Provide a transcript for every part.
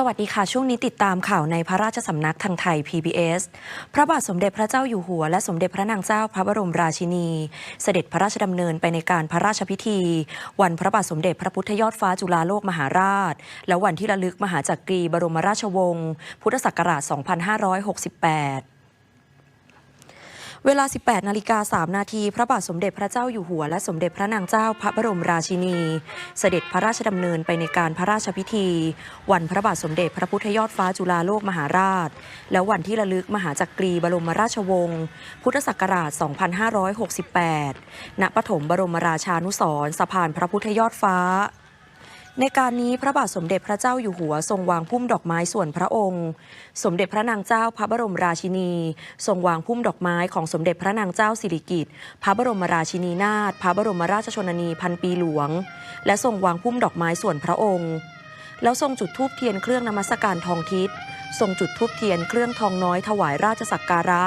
สวัสดีค่ะ ช่วงนี้ติดตามข่าวในพระราชสำนักทางไทย PBS พระบาทสมเด็จพระเจ้าอยู่หัว และสมเด็จพระนางเจ้าพระบรมราชินี เสด็จพระราชดำเนินไปในการพระราชพิธี วันพระบาทสมเด็จพระพุทธยอดฟ้าจุฬาโลกมหาราช และวันที่ระลึกมหาจักรีบรมราชวงศ์พุทธศักราช 2568 เวลา 18 นาฬิกา 3 นาที พระบาทสมเด็จพระเจ้าอยู่หัว และสมเด็จพระนางเจ้าพระบรมราชินี เสด็จพระราชดำเนินไปในการพระราชพิธี วันพระบาทสมเด็จพระพุทธยอดฟ้าจุฬาโลกมหาราช และวันที่ระลึกมหาจักรีบรมราชวงศ์ พุทธศักราช 2568 ณ ปฐมบรมราชานุสรสะพานพระพุทธยอดฟ้า ในการนี้พระบาทสมเด็จพระเจ้าอยู่หัวทรงวางพุ่มดอกไม้ส่วนพระองค์ สมเด็จพระนางเจ้าพระบรมราชินี ทรงวางพุ่มดอกไม้ของสมเด็จพระนางเจ้าสิริกิติ์พระบรมราชินีนาถพระบรมราชชนนีพันปีหลวง และทรงวางพุ่มดอกไม้ส่วนพระองค์ แล้วทรงจุดธูปเทียนเครื่องนมัสการทองทิศทรงจุดธูปเทียนเครื่องทองน้อยถวายราชสักการะ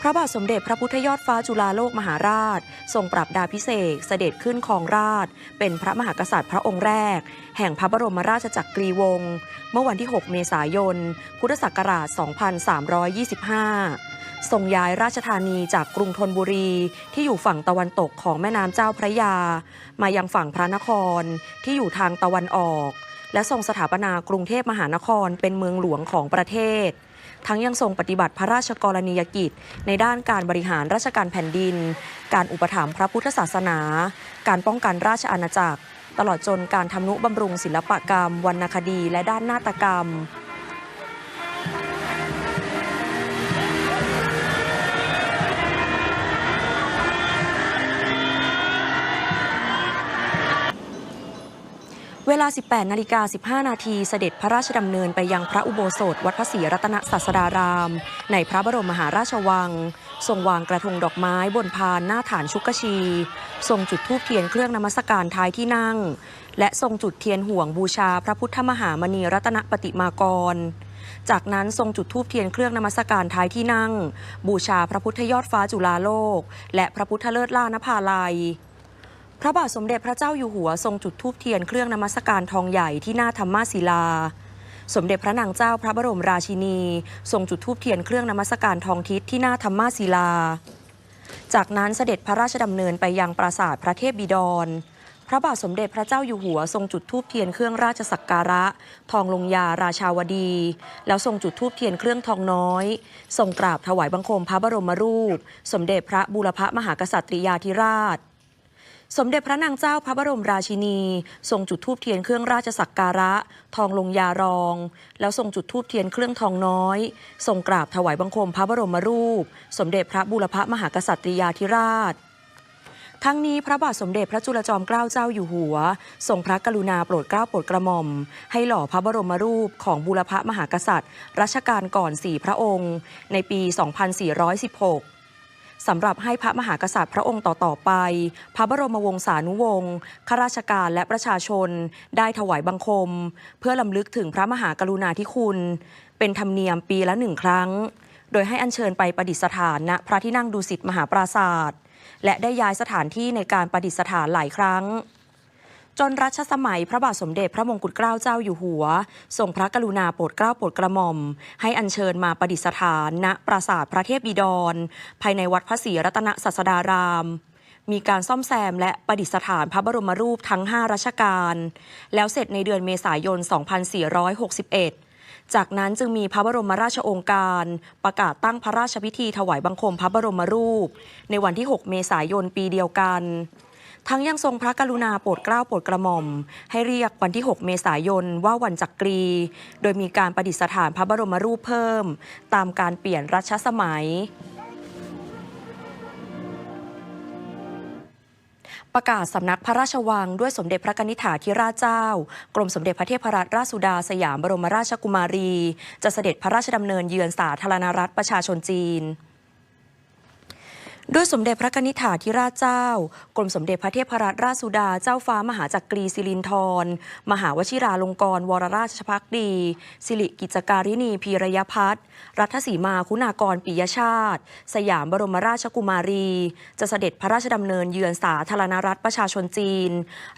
พระบาทสมเด็จพระพุทธยอดฟ้าจุฬาโลกมหาราช ทรงปรับดาพิเศษเสด็จขึ้นครองราช เป็นพระมหากษัตริย์พระองค์แรก แห่งพระบรมราชจักรีวงศ์เมื่อวันที่ 6 เมษายน พุทธศักราช 2325 ทรงย้ายราชธานีจากกรุงธนบุรีที่อยู่ฝั่งตะวันตกของแม่น้ำเจ้าพระยา มายังฝั่งพระนครที่อยู่ทางตะวันออก และทรงสถาปนากรุงเทพมหานครเป็นเมืองหลวงของประเทศ ทั้งยังทรงปฏิบัติพระราชกรณียกิจ ในด้านการบริหารราชการแผ่นดิน การอุปถัมภ์พระพุทธศาสนา การป้องกันราชอาณาจักร ตลอดจนการทำนุบำรุงศิลปกรรม วรรณคดี และด้านนาฏกรรม เวลา 18 นาฬิกา 15 นาทีเสด็จพระราชดำเนินไปยังพระอุโบสถ วัดพระศรีรัตนศาสดาราม ในพระบรมมหาราชวัง ทรงวางกระทงดอกไม้บนพานหน้าฐานชุกชี ทรงจุดธูปเทียนเครื่องนมัสการท้ายที่นั่ง และทรงจุดเทียนห่วงบูชาพระพุทธมหามณีรัตนปฏิมากร จากนั้นทรงจุดธูปเทียนเครื่องนมัสการท้ายที่นั่ง บูชาพระพุทธยอดฟ้าจุฬาโลก และพระพุทธเลิศล่านภาลัย พระบาทสมเด็จพระเจ้าอยู่หัวทรงจุดธูปเทียนเครื่องนมัสการทองใหญ่ที่หน้าธรรมาศิลา สมเด็จพระนางเจ้าพระบรมราชินี ทรงจุดธูปเทียนเครื่องนมัสการทองทิศที่หน้าธรรมาศิลา จากนั้นเสด็จพระราชดำเนินไปยังปราสาทพระเทพบิดร พระบาทสมเด็จพระเจ้าอยู่หัว ทรงจุดธูปเทียนเครื่องราชสักการะ ทองลงยาราชาวดี แล้วทรงจุดธูปเทียนเครื่องทองน้อย ทรงกราบถวายบังคมพระบรมรูป สมเด็จพระบูรพมหากษัตริยาธิราช สมเด็จพระนางเจ้าพระบรมราชินี ทรงจุดธูปเทียนเครื่องราชสักการะ ทองลงยารอง แล้วทรงจุดธูปเทียนเครื่องทองน้อย ทรงกราบถวายบังคมพระบรมรูป สมเด็จพระบูรพมหากษัตริยาธิราชทั้งนี้พระบาทสมเด็จพระจุลจอมเกล้าเจ้าอยู่หัว ทรงพระกรุณาโปรดเกล้าโปรดกระหม่อม ให้หล่อพระบรมรูปของบูรพมหากษัตริย์รัชกาลก่อนสี่พระองค์ ในปี 2416 สำหรับให้พระมหากษัตริย์พระองค์ต่อ ๆ ไป พระบรมวงศานุวงศ์ข้าราชการและประชาชน ได้ถวายบังคม เพื่อลำลึกถึงพระมหากรุณาธิคุณ เป็นธรรมเนียมปีละหนึ่งครั้ง โดยให้อัญเชิญไปประดิษฐานณพระที่นั่งดุสิตมหาปราศาสตร์และได้ย้ายสถานที่ในการประดิษฐานหลายครั้ง จนรัชสมัยพระบาทสมเด็จพระมงกุฎเกล้าเจ้าอยู่หัวทรงพระกรุณาโปรดเกล้าโปรดกระหม่อม ให้อัญเชิญมาประดิษฐานณปราสาทพระเทพบิดร ภายในวัดพระศรีรัตนศาสดารามมีการซ่อมแซมและประดิษฐานพระบรมรูปทั้ง 5 รัชกาล แล้วเสร็จในเดือนเมษายน 2461 จากนั้นจึงมีพระบรมราชโองการ ประกาศตั้งพระราชพิธีถวายบังคมพระบรมรูป ในวันที่ 6 เมษายนปีเดียวกัน ทั้งยังทรงพระกรุณาโปรดเกล้าโปรดกระหม่อม ให้เรียกวันที่ 6 เมษายนว่าวันจักรี โดยมีการประดิษฐานพระบรมรูปเพิ่ม ตามการเปลี่ยนรัชสมัยประกาศสำนักพระราชวังด้วยสมเด็จพระนิษฐาธิราชเจ้า กรมสมเด็จพระเทพรัตนราชสุดาสยามบรมราชกุมารี จะเสด็จพระราชดำเนินเยือนสาธารณรัฐประชาชนจีน ด้วยสมเด็จพระนิธิถาธิราชเจ้า กรมสมเด็จพระเทพรัตนราชสุดา เจ้าฟ้ามหาจักรีสิรินธร มหาวชิราลงกรณวรราชพักดี สิริกิจการินีพีรยพัฒน์รัฐสีมาคุณากรปิยชาติ สยามบรมราชกุมารี จะเสด็จพระราชดำเนินเยือนสาธารณรัฐประชาชนจีน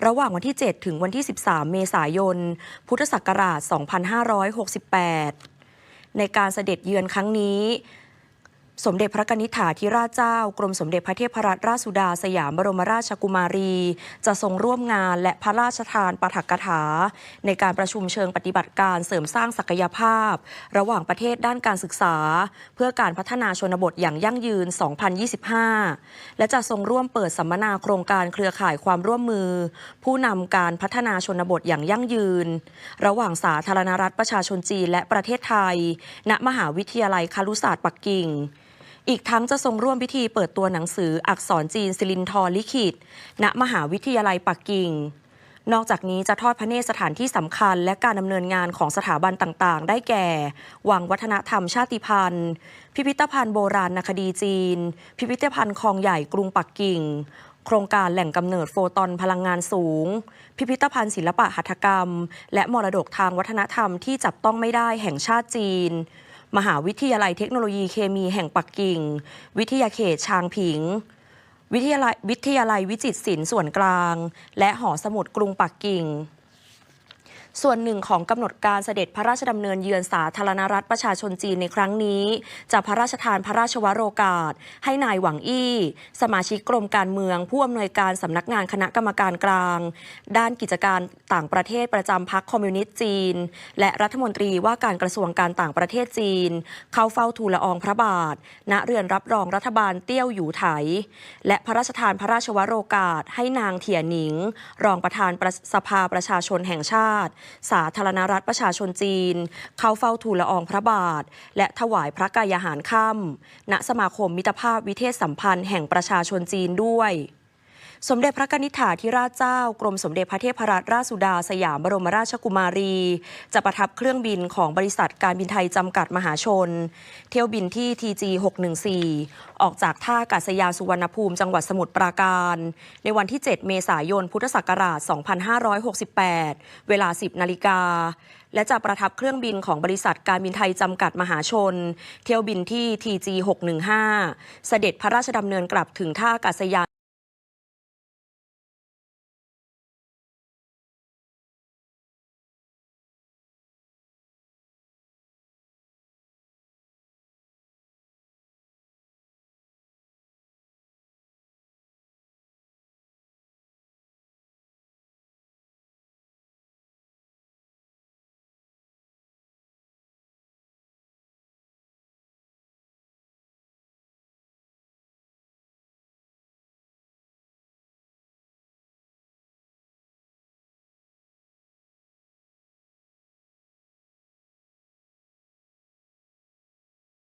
ระหว่างวันที่ 7 ถึงวันที่ 13 เมษายน พุทธศักราช 2568 ในการเสด็จเยือนครั้งนี้ สมเด็จพระกนิษฐาธิราชเจ้า กรมสมเด็จพระเทพรัตนราชสุดาสยามบรมราชกุมารี จะทรงร่วมงานและพระราชทานปาฐกถา ในการประชุมเชิงปฏิบัติการเสริมสร้างศักยภาพ ระหว่างประเทศด้านการศึกษา เพื่อการพัฒนาชนบทอย่างยั่งยืน 2025 และจะทรงร่วมเปิดสัมมนาโครงการเครือข่ายความร่วมมือ ผู้นำการพัฒนาชนบทอย่างยั่งยืน ระหว่างสาธารณรัฐประชาชนจีนและประเทศไทย ณ มหาวิทยาลัยคารุศาสตร์ปักกิ่ง อีกทั้งจะทรงร่วมพิธีเปิดตัวหนังสืออักษรจีนสิรินทรลิขิต ณ มหาวิทยาลัยปักกิ่ง นอกจากนี้จะทอดพระเนตรสถานที่สำคัญ และการดำเนินงานของสถาบันต่างๆ ได้แก่ วังวัฒนธรรมชาติพันธุ์ พิพิธภัณฑ์โบราณนคดีจีน พิพิธภัณฑ์คลองใหญ่กรุงปักกิ่ง โครงการแหล่งกำเนิดโฟตอนพลังงานสูง พิพิธภัณฑ์ศิลปะหัตถกรรม และมรดกทางวัฒนธรรมที่จับต้องไม่ได้แห่งชาติจีน มหาวิทยาลัยเทคโนโลยีเคมีแห่งปักกิ่ง วิทยาเขตชางผิง วิทยาลัยวิทยาลัยวิจิตรศิลป์ส่วนกลาง และหอสมุดกรุงปักกิ่ง ส่วนหนึ่งของกำหนดการเสด็จพระราชดำเนินเยือนสาธารณรัฐประชาชนจีนในครั้งนี้ จะพระราชทานพระราชวโรกาส ให้นายหวังอี้ สมาชิกกรมการเมือง ผู้อำนวยการสำนักงานคณะกรรมการกลาง ด้านกิจการต่างประเทศประจำพรรคคอมมิวนิสต์จีน และรัฐมนตรีว่าการกระทรวงการต่างประเทศจีน เข้าเฝ้าทูลละอองพระบาท ณเรือนรับรองรัฐบาลเตี้ยวหยูไถ และพระราชทานพระราชวโรกาส ให้นางเถียหนิง รองประธานประสภาประชาชนแห่งชาติสาธารณรัฐประชาชนจีน เข้าเฝ้าทูลละอองพระบาท และถวายพระกายาหารค่ำณสมาคมมิตรภาพวิเทศสัมพันธ์แห่งประชาชนจีนด้วย สมเด็จพระกนิษฐาธิราชเจ้ากรมสมเด็จพระเทพรัตนราชสุดาสยามบรมราชกุมารี จะประทับเครื่องบินของบริษัทการบินไทยจำกัดมหาชน เที่ยวบินที่ TG 614 ออกจากท่าอากาศยานสุวรรณภูมิจังหวัดสมุทรปราการ ในวันที่ 7 เมษายน พุทธศักราช 2568 เวลา 10 นาฬิกาและจะประทับเครื่องบินของบริษัทการบินไทยจำกัดมหาชน เที่ยวบินที่ TG 615 เสด็จพระราชดำเนินกลับถึงท่าอากาศยาน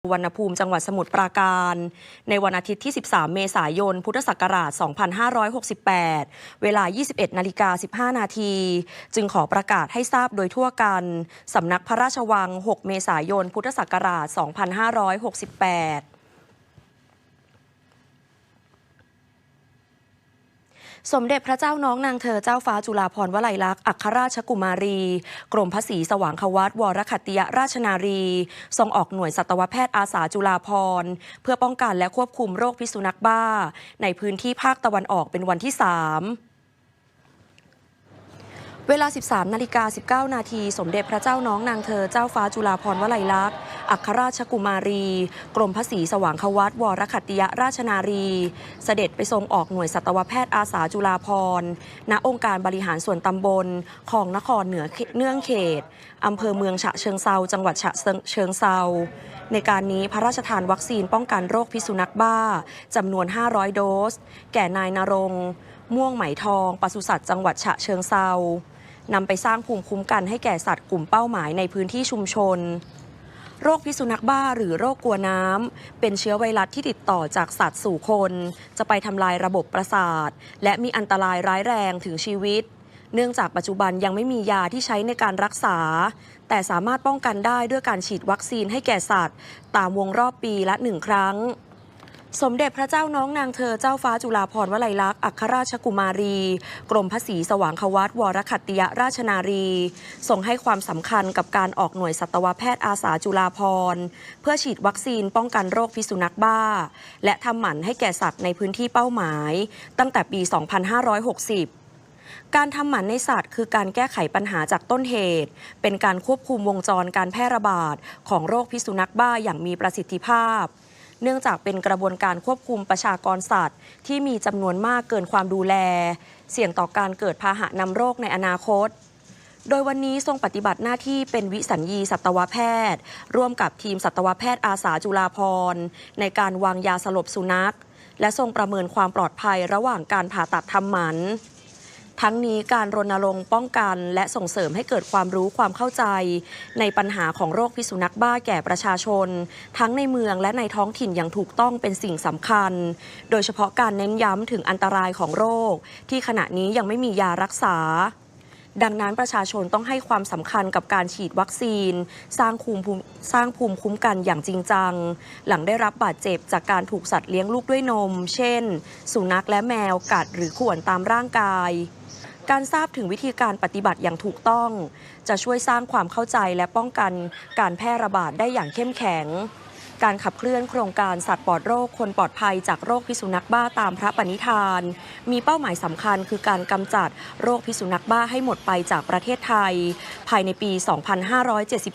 วรรณภูมิจังหวัดสมุทรปราการ ในวันอาทิตย์ที่ 13 เมษายน พุทธศักราช 2568 เวลา 21 นาฬิกา 15 นาที จึงขอประกาศให้ทราบโดยทั่วกัน สำนักพระราชวัง 6 เมษายน พุทธศักราช 2568 สมเด็จพระเจ้าน้องนางเธอเจ้าฟ้าจุฬาภรณ์วลัยลักษณ์อัครราชกุมารี กรมพระศรีสว่างควัตวรคัติยราชนารี ทรงออกหน่วยสัตวแพทย์อาสาจุฬาภรณ์เพื่อป้องกันและควบคุมโรคพิษสุนัขบ้า ในพื้นที่ภาคตะวันออกเป็นวันที่สาม เวลา 13 นาฬิกา 19 นาที สมเด็จพระเจ้าน้องนางเธอ เจ้าฟ้าจุฬาภรวลัยลักษณ์ อัครราชกุมารี กรมพระศรีสว่างควัตวรขัตติยราชนารี เสด็จไปทรงออกหน่วยสัตวแพทย์อาสาจุฬาภรณองค์การบริหารส่วนตำบล ของนครเหนือเนื่องเขต อำเภอเมืองฉะเชิงเซา จังหวัดฉะเชิงเซา ในการนี้พระราชทานวัคซีนป้องกันโรคพิษสุนัขบ้าจำนวน 500 โดส แก่นายนรง ม่วงไหมทองปศุสัตว์จังหวัดฉะเชิงเซา นำไปสร้างภูมิคุ้มกันให้แก่สัตว์กลุ่มเป้าหมายในพื้นที่ชุมชน โรคพิษสุนัขบ้าหรือโรคกลัวน้ำ เป็นเชื้อไวรัสที่ติดต่อจากสัตว์สู่คน จะไปทำลายระบบประสาท และมีอันตรายร้ายแรงถึงชีวิต เนื่องจากปัจจุบันยังไม่มียาที่ใช้ในการรักษา แต่สามารถป้องกันได้ด้วยการฉีดวัคซีนให้แก่สัตว์ ตามวงรอบปีละหนึ่งครั้ง สมเด็จพระเจ้าน้องนางเธอเจ้าฟ้าจุฬาภรณ์วลัยลักษณ์อัครราชกุมารี กรมพระศรีสว่างควัตวรคัตติยราชนารีทรงให้ความสำคัญกับการออกหน่วยสัตวแพทย์อาสาจุฬาภรณ์เพื่อฉีดวัคซีนป้องกันโรคพิษสุนัขบ้า และทำหมันให้แก่สัตว์ในพื้นที่เป้าหมาย ตั้งแต่ปี 2560การทำหมันในสัตว์คือการแก้ไขปัญหาจากต้นเหตุ เป็นการควบคุมวงจรการแพร่ระบาดของโรคพิษสุนัขบ้าอย่างมีประสิทธิภาพ เนื่องจากเป็นกระบวนการควบคุมประชากรสัตว์ ที่มีจำนวนมากเกินความดูแล เสี่ยงต่อการเกิดพาหะนำโรคในอนาคตโดยวันนี้ทรงปฏิบัติหน้าที่เป็นวิสัญญีสัตวแพทย์ ร่วมกับทีมสัตวแพทย์อาสาจุฬาภรณ์ในการวางยาสลบสุนัข และทรงประเมินความปลอดภัยระหว่างการผ่าตัดทำหมัน ทั้งนี้การรณรงค์ป้องกัน และส่งเสริมให้เกิดความรู้ความเข้าใจ ในปัญหาของโรคพิษสุนัขบ้าแก่ประชาชน ทั้งในเมืองและในท้องถิ่นอย่างถูกต้องเป็นสิ่งสำคัญ โดยเฉพาะการเน้นย้ำถึงอันตรายของโรค ที่ขณะนี้ยังไม่มียารักษาดังนั้นประชาชนต้องให้ความสำคัญกับการฉีดวัคซีน สร้างภูมิภูมิสร้างภูมิคุ้มกันอย่างจริงจัง หลังได้รับบาดเจ็บจากการถูกสัตว์เลี้ยงลูกด้วยนม เช่น สุนัขและแมวกัดหรือข่วนตามร่างกาย การทราบถึงวิธีการปฏิบัติอย่างถูกต้อง จะช่วยสร้างความเข้าใจและป้องกันการแพร่ระบาดได้อย่างเข้มแข็ง การขับเคลื่อนโครงการสัตว์ปลอดโรคคนปลอดภัยจากโรคพิษสุนัขบ้าตามพระปณิธาน มีเป้าหมายสำคัญคือการกำจัดโรคพิษสุนัขบ้าให้หมดไปจากประเทศไทย ภายในปี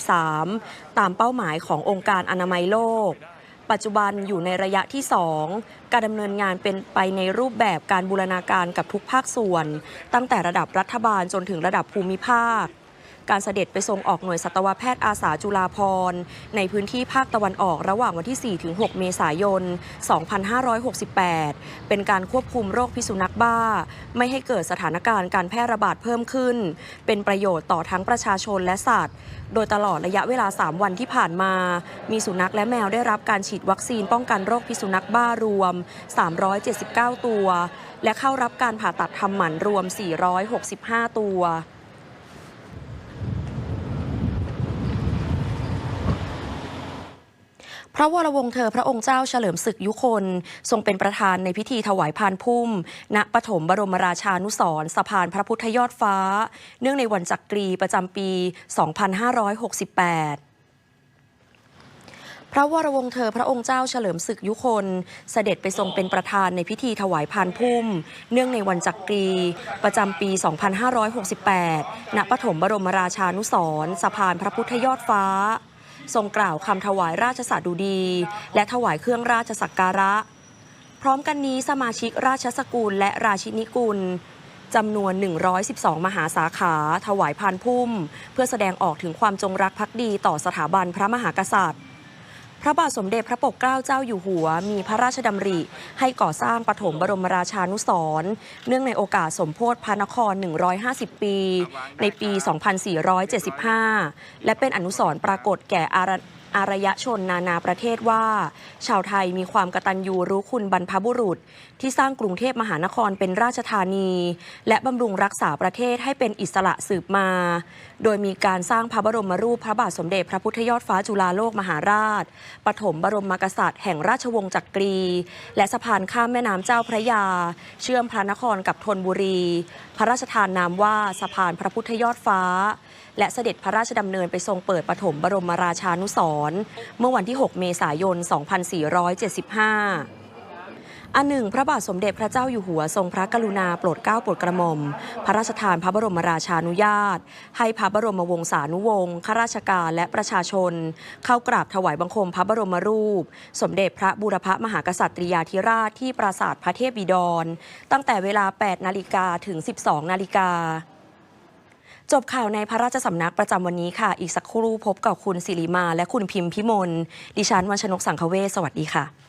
2573 ตามเป้าหมายขององค์การอนามัยโลก ปัจจุบันอยู่ในระยะที่ 2 การดำเนินงานเป็นไปในรูปแบบการบูรณาการกับทุกภาคส่วน ตั้งแต่ระดับรัฐบาลจนถึงระดับภูมิภาค การเสด็จไปทรงออกหน่วยสัตวแพทย์อาสาจุฬาภรณ์ในพื้นที่ภาคตะวันออกระหว่างวันที่ 4-6 เมษายน 2568 เป็นการควบคุมโรคพิษสุนัขบ้า ไม่ให้เกิดสถานการณ์การแพร่ระบาดเพิ่มขึ้น เป็นประโยชน์ต่อทั้งประชาชนและสัตว์ โดยตลอดระยะเวลา 3 วันที่ผ่านมา มีสุนัขและแมวได้รับการฉีดวัคซีนป้องกันโรคพิษสุนัขบ้ารวม 379 ตัว และเข้ารับการผ่าตัดทำหมันรวม 465 ตัว ระวรวงศ์เธอพระองค์เจ้าเฉลิมศึกยุคน ทรงเป็นประธานในพิธีถวายพานพุ่ม ณปฐมบรมราชานุสรสะพานพระพุทธยอดฟ้า เนื่องในวันจักรีประจำปี 2568พระวรวงศ์เธอพระองค์เจ้าเฉลิมศึกยุคน เสด็จไปทรงเป็นประธานในพิธีถวายพานพุ่ม เนื่องในวันจักรีประจำปี 2568 ณ ปฐมบรมราชานุสรสะพานพระพุทธยอดฟ้า ทรงกล่าวคำถวายราชสดุดี และถวายเครื่องราชสักการะ พร้อมกันนี้สมาชิกราชสกุลและราชินิกุลจำนวน 112 มหาสาขา ถวายพานพุ่ม เพื่อแสดงออกถึงความจงรักภักดีต่อสถาบันพระมหากษัตริย์ พระบาทสมเด็จพระปกเกล้าเจ้าอยู่หัว มีพระราชดำริ ให้ก่อสร้างปฐมบรมราชานุสรณ์เนื่องในโอกาสสมโพธิพระนคร 150 ปี ในปี 2475 และเป็นอนุสรณ์ปรากฏแก่อารอารยชนนานาประเทศว่า ชาวไทยมีความกตัญญูรู้คุณบรรพบุรุษ ที่สร้างกรุงเทพมหานครเป็นราชธานี และบำรุงรักษาประเทศให้เป็นอิสระสืบมา โดยมีการสร้างพระบรมรูปพระบาทสมเด็จพระพุทธยอดฟ้าจุฬาโลกมหาราช ปฐมบรมกษัตริย์แห่งราชวงศ์จักรี และสะพานข้ามแม่น้ำเจ้าพระยา เชื่อมพระนครกับธนบุรี พระราชทานนามว่าสะพานพระพุทธยอดฟ้า และเสด็จพระราชดำเนินไปทรงเปิดปฐมบรมราชานุสรณ์เมื่อวันที่ 6 เมษายน 2475อันหนึ่งพระบาทสมเด็จพระเจ้าอยู่หัวทรงพระกรุณาโปรดเกล้าโปรดกระหม่อม พระราชทานพระบรมราชานุญาต ให้พระบรมวงศานุวงศ์ข้าราชการและประชาชน เข้ากราบถวายบังคมพระบรมรูป สมเด็จพระบูรพมหากษัตริยาธิราชที่ปราสาทพระเทพบิดร ตั้งแต่เวลา 8 นาฬิกาถึง 12 นาฬิกา จบข่าวในพระราชสำนักประจำวันนี้ค่ะ อีกสักครู่พบกับคุณสิริมาและคุณพิมพ์พิมลดิฉันวันชนกสังคเวสสวัสดีค่ะ